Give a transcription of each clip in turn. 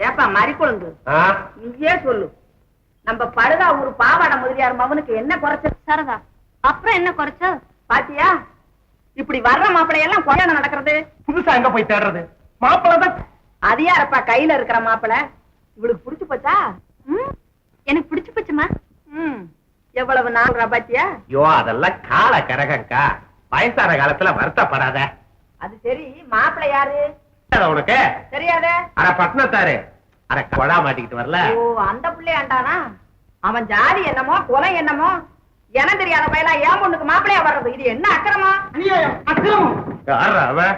ஏப்பா மறிக்குழுந்து. ஆ? நீயே சொல்லு. நம்ம படுதா ஒரு பாவாடை முதலியார் மகனுக்கு என்ன குறைச்ச சரதா அப்புறம் என்ன குறைச்ச பாத்தியா? இப்படி வர்ற மாப்பிள்ளையெல்லாம் கல்யாணம் நடக்கிறது. புதுசா எங்க போய் தேடுறது? மாப்பிள்ளை தான் அது யாரப்பா கையில இருக்கிற மாப்பிள்ளை? இவளுக்கு புடிச்சு போச்சா? ம், எனக்கு பிடிச்சு போச்சுமா? ம் எவ்வளவு நாள் பாத்தியா? ஐயோ அதெல்லாம் கால கரகங்கா வயசான காலத்துல வருத்தப்படாத. அது சரி மாப்பிள்ளை யாரு? உனக்கு? தெரியாதே? அட பட்னத்தாரு அட கொடா மாட்டிக்கிட்டு வரல. ஓ அந்த பிள்ளையாண்டானா அவன் ஜாதி என்னமோ குலம் என்னமோ என தெரியாத பையலா ஏன் பொண்ணுக்கு மாப்பிள்ளையா வர்றது. இது என்ன அக்கிரமா அநியாயம் அக்கிரமம். யாரா அவன்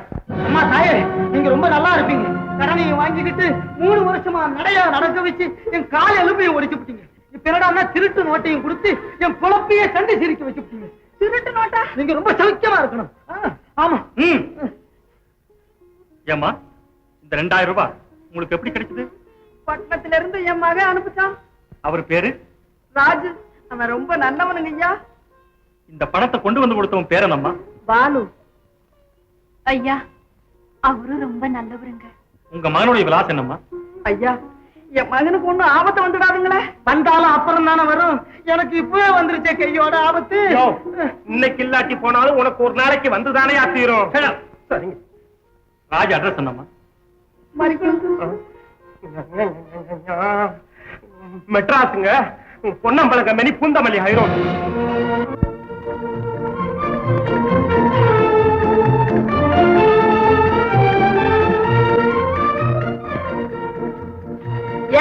அம்மா தாயே நீங்க ரொம்ப நல்லா இருப்பீங்க. கடனையும் வாங்கிக்கிட்டு மூணு வருஷமா நடையா நடக்க வச்சு என் கால் எலும்பையும் ஒடிச்சு விட்டீங்க. என்னடா திருட்டு நோட்டையும் கொடுத்து என் குழப்பையே சண்டை சிரிக்க வச்சு விட்டீங்க. திருட்டு நோட்டா? நீங்க ரொம்ப சௌக்கியமா இருக்கணும். ஆமா. ம். ஏம்மா இந்த ரெண்டாயிரம் ரூபாய் உங்களுக்கு எப்படி கிடைச்சது? பட்டணத்துல இருந்து என் மகன் அனுப்பிச்சான். அவர் பேரு? ராஜு அவன் ரொம்ப நல்லவனுங்க ஐயா இந்த பணத்தை கொண்டு வந்து கொடுத்தவன் பேர் என்னம்மா பாலு. ஐயா அவரும் ரொம்ப நல்லவருங்க. உங்க மகனுடைய விலாசம் என்னம்மா? ஐயா என் மகனுக்கு ஒண்ணும் ஆபத்து வந்துடாதுங்களே. வந்தாலும் அப்புறம் தானே வரும். எனக்கு இப்பவே வந்துருச்சே கையோட ஆபத்து. இன்னைக்கு இல்லாட்டி போனாலும் உனக்கு ஒரு நாளைக்கு வந்துதானே தீரும் சரிங்க. ராஜ் அட்ரஸ் என்னம்மா? மெட்ராஸுங்க Ponnambalam company Poonamallee high road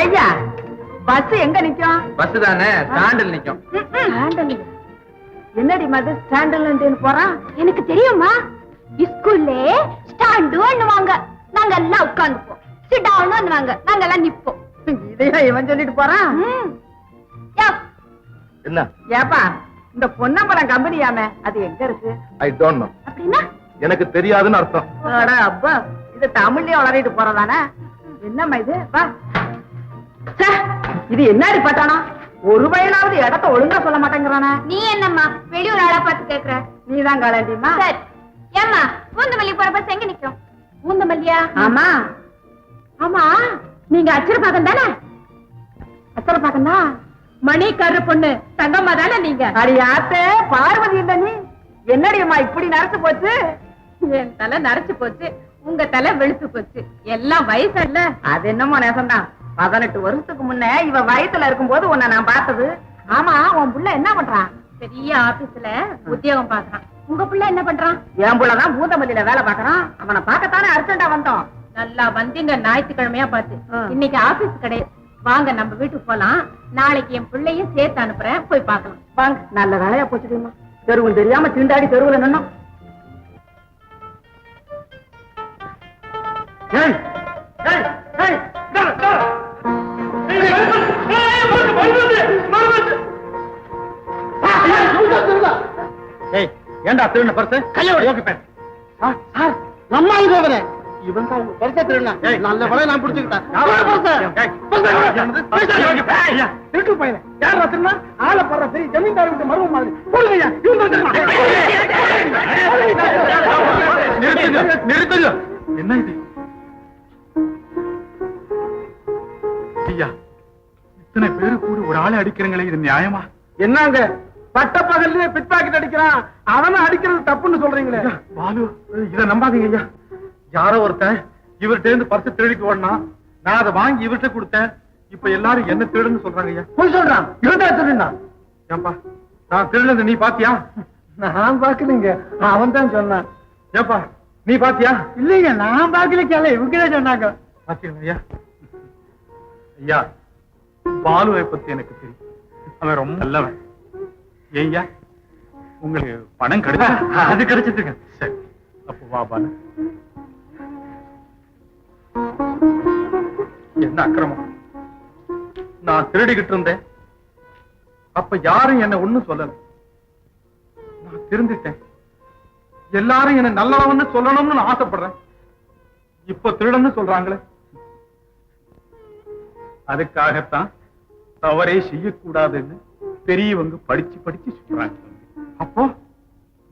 ஐயா பஸ் எங்க நிக்கும்? பஸ் தானே ஸ்டாண்டில் நிக்கும். ஸ்டாண்டல் என்னடி மது ஸ்டாண்டில் போறான்? எனக்கு தெரியுமா? ஸ்கூல்ல ஸ்டாண்டு வாங்க நாங்க எல்லாம் உட்கார்ந்துப்போம். சிட் டவுன் வாங்க நாங்க எல்லாம் நிப்போம். இதையா இவன் சொல்லிட்டு போறான்? என்ன? ஏப்பா இந்த பொன்னம்பலம் கம்பெனியாமே அது எங்க இருக்கு? ஐ டோன்ட் நோ அப்படின்னா? எனக்கு தெரியாதுன்னு அர்த்தம். அட அப்பா இது தமிழ்லயே வளரிட்டு போறதானே? என்னம்மா இது? வா. இது என்னடி பட்டானா? ஒரு பையனாவது இடத்த ஒழுங்கா சொல்ல மாட்டேங்கிறானே. நீ என்னம்மா? வெளியூர் ஆளா பார்த்து கேக்குற. நீதான் காலாண்டிமா சரி. ஏம்மா பூந்தமல்லி போற பஸ் எங்க நிக்கும் பூந்தமல்லியா? ஆமா. ஆமா நீங்க அச்சரபாக்கம் தானே? அச்சரப்பாக்கம் தான். மணிக்கார பொண்ணு தங்கம்மா தானே நீங்க? அடி ஆத்தே பார்வதி இல்ல நீ? என்னடியம்மா இப்படி நரச்சு போச்சு? என் தலை நரைச்சு போச்சு உங்க தலை வெளுத்து போச்சு. எல்லாம் வயசு இல்ல அது என்னமோ நேசம்தான் பதினெட்டு வருஷத்துக்கு முன்ன இவ வயசுல இருக்கும்போது உன்னை நான் பார்த்தது. ஆமா உன் புள்ள என்ன பண்றான்? பெரிய ஆபீஸ்ல உத்தியோகம் பாக்குறான் உங்க புள்ள என்ன பண்றான்? என் புள்ளதான் பூந்தமல்லியில வேலை பார்க்கறான். அவனை பார்க்கத்தானே அர்ஜென்டா வந்தோம். நல்லா வந்தீங்க ஞாயிற்றுக்கிழமையா பார்த்து. இன்னைக்கு ஆபீஸ் கிடையாது. வாங்க நம்ம வீட்டுக்கு போலாம். நாளைக்கு என் பிள்ளையும் சேர்த்து அனுப்புறேன். போய் பார்க்கலாம். வாங்க நல்ல வேலையா போச்சுடிமா தெருவில் தெரியாம திண்டாடி தெருவுல நின்னோம். ஏண்டா திருண்ண பர்ஸ் கையோட யோகி பேர் நம்ம ஆளுங்க இவன் தான் உங்க பரிசை திருடினா நல்ல வேலை நான் பிடிச்சுக்கிட்டேன் திருட்டு பையன் யாரா திருநா ஆளை படுற பெரிய ஜமீன்தார் விட்டு மருவ மாதிரி போடுங்கய்யா இவன் தான் திருடனா. நிறுத்துங்க என்ன இது ஐயா இத்தனை பேரு கூடி ஒரு ஆளை அடிக்கிறீங்களே இது நியாயமா என்னங்க பட்ட பகல்லே பிட் பாக்கெட் அடிக்கிறான் அவனை அடிக்கிறது தப்புன்னு சொல்றீங்களே பாலு இத நம்பாதீங்க ஐயா யாரோ ஒருத்தன் இவர்கிட்ட இருந்து பர்ஸ் திருடிக்கு ஓடனா நான் அதை வாங்கி இவர்கிட்ட கொடுத்தேன். இப்ப எல்லாரும் என்ன திருடுன்னு சொல்றாங்க ஐயா? போய் சொல்றான். ஏன்பா நான் திருடுனது நீ பாத்தியா? நான் பாக்கலீங்க அவன் தான் சொன்னான். ஏப்பா நீ பாத்தியா? இல்லைங்க நான் பாக்கல கேள. இவங்க தான் சொன்னாங்க. பாத்தீங்களா ஐயா? ஐயா பாலுவை பத்தி எனக்கு தெரியும். அவன் ரொம்ப நல்லவன். ஏய்யா உங்களுக்கு பணம் கிடைச்சா? அது கிடைச்சிட்டு சரி அப்போ வா பாலு. என்ன அக்கிரமம்? நான் திருடிக்கிட்டு இருந்தேன். அப்ப யாரும் என்ன ஒண்ணும் சொல்லல. நான் திருந்திட்டேன். எல்லாரும் என்ன நல்லவன்னு சொல்லணும்னு நான் ஆசைப்படுறேன். இப்ப திருடன்னு சொல்றாங்களே. அதுக்காகத்தான் தவறே செய்யக்கூடாதுன்னு பெரியவங்க படிச்சு படிச்சு சொல்றாங்க. அப்போ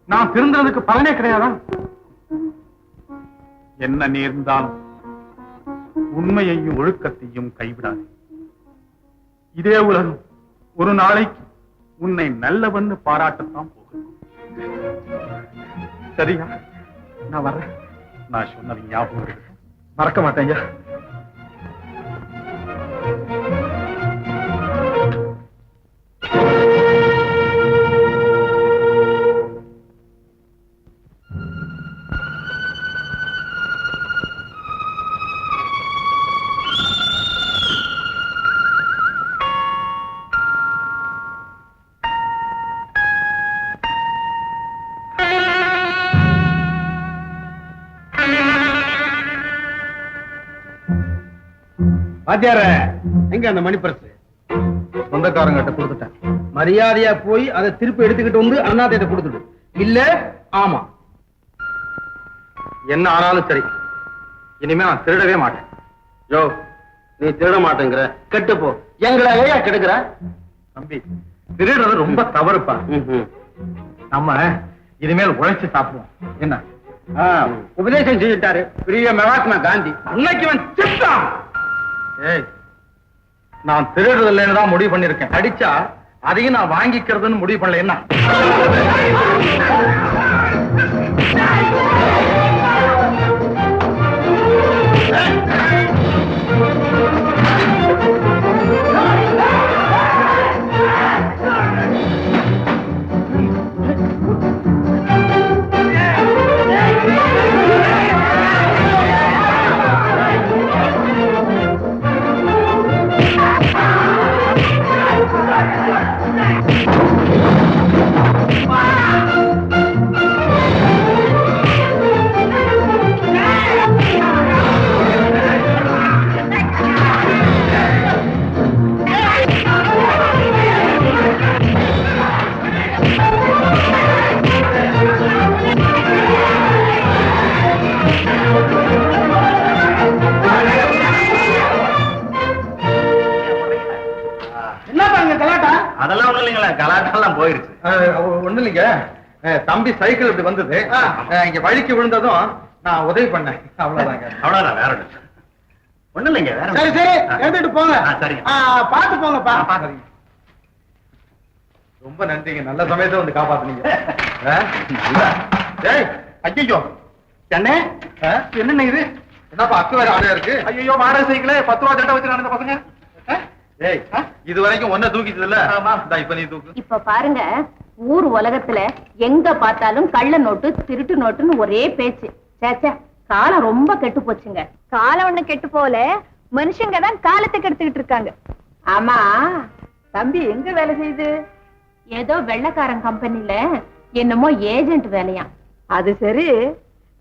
நான் திருந்ததுக்கு பலனே கிடையாதா? என்ன நேர்ந்தாலும் உண்மையையும் ஒழுக்கத்தையும் கைவிடாது. இதே உலகம் ஒரு நாளைக்கு உன்னை நல்லவன்னு பாராட்டத்தான் போகணும் சரியா? நான் வர்றேன். நான் சொன்னது ஞாபகம் மறக்க மாட்டேன் வாத்தியார எங்க அந்த மணி பர்ஸ் சொந்தக்காரங்கிட்ட கொடுத்துட்டேன். மரியாதையா போய் அதை திருப்பி எடுத்துக்கிட்டு வந்து அண்ணாத்திட்ட கொடுத்துடு. இல்ல ஆமா. என்ன ஆனாலும் சரி. இனிமே நான் திருடவே மாட்டேன். யோ நீ திருட மாட்டேங்கிற. கெட்டு போ. எங்களை ஏயா கெடுக்கிற? தம்பி திருடுறது ரொம்ப தவறுப்பா. நம்ம இனிமேல் உழைச்சு சாப்பிடுவோம். என்ன? உபதேசம் செஞ்சுட்டாரு பெரிய மகாத்மா காந்தி. அன்னைக்கு அவன் செத்தான் ஏய் நான் திருடுறதில்லைன்னு தான் முடிவு பண்ணிருக்கேன் அடிச்சா அதையும் நான் வாங்கிக்கிறதுன்னு முடிவு பண்ணல என்ன? கலாட்டா? அதெல்லாம் ஒண்ணும் இல்லைங்களா கலாட்டெல்லாம் போயிருச்சு. ஒண்ணு இல்லைங்க. தம்பி சைக்கிள் இப்படி வந்தது. இங்க வழிக்கு விழுந்ததும் நான் உதவி பண்ணேன். அவ்வளவுதாங்க. அவ்வளவுதான் வேற ஒண்ணு இல்லைங்க வேற சரி சரி எடுத்துட்டு போங்க. போங்கப்பா. பாக்குறீங்க ரொம்ப நன்றிங்க. நல்ல சமயத்தை வந்து காப்பாத்துனீங்க. ஐயோ என்ன என்னண்ணே இது? என்னப்பா அக்கு வேற ஆடையா இருக்கு? ஐயோ வாடகை சைக்கிளே பத்து ரூபா சட்டை வச்சு நடந்த பசங்க. இது வரைக்கும் ஒன்ன தூக்கிச்சது இல்ல இப்ப நீ தூக்கு. இப்ப பாருங்க ஊர் உலகத்துல எங்க பார்த்தாலும் கள்ள நோட்டு திருட்டு நோட்டுன்னு ஒரே பேச்சு. சேச்சே காலம் ரொம்ப கெட்டு போச்சுங்க. காலம் ஒண்ணு கெட்டு போல மனுஷங்க தான் காலத்தை கெடுத்துக்கிட்டு இருக்காங்க. ஆமா. தம்பி எங்க வேலை செய்யுது? ஏதோ வெள்ளக்காரன் கம்பெனில என்னமோ ஏஜென்ட் வேலையா. அது சரி.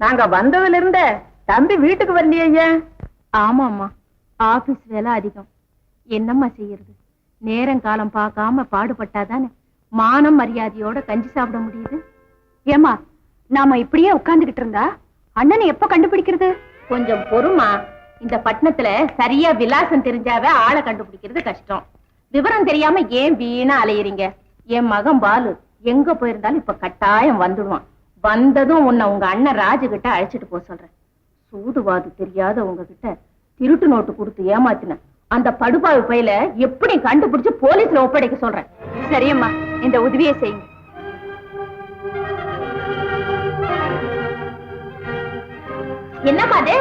நாங்க வந்ததுல இருந்த தம்பி வீட்டுக்கு வரலையே ஏன்? ஆமாம்மா. ஆபீஸ் வேலை அதிகம். என்னம்மா செய்யறது? நேரம் காலம் பார்க்காம பாடுபட்டாதானே? மானம் மரியாதையோட கஞ்சி சாப்பிட முடியுது? ஏமா நாம இப்படியே உட்கார்ந்துகிட்டு இருந்தா அண்ணனை எப்ப கண்டுபிடிக்கிறது? கொஞ்சம் பொறுமா இந்த பட்டணத்துல சரியா விலாசம் தெரிஞ்சாவே ஆளை கண்டுபிடிக்கிறது கஷ்டம். விவரம் தெரியாம ஏன் வீணா அலையறீங்க? என் மகன் பாலு எங்க போயிருந்தாலும் இப்ப கட்டாயம் வந்துடுவான். வந்ததும் உன்னை உங்க அண்ணன் ராஜு கிட்ட அழைச்சிட்டு போக சொல்றேன். சூதுவாது தெரியாத உங்ககிட்ட திருட்டு நோட்டு கொடுத்து ஏமாத்தின அந்த படுபாவி பையில எப்படி கண்டுபிடிச்சு போலீஸ்ல ஒப்படைக்க சொல்றேன். சரியம்மா இந்த உதவியை செய்யுங்க. என்னம்மா அது?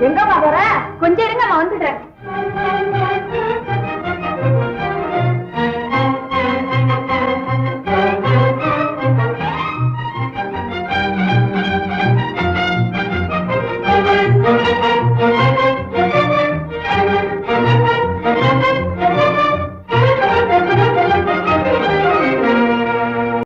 எங்கம்மா போற? கொஞ்சம் இருங்கம்மா வந்துடுறேன்.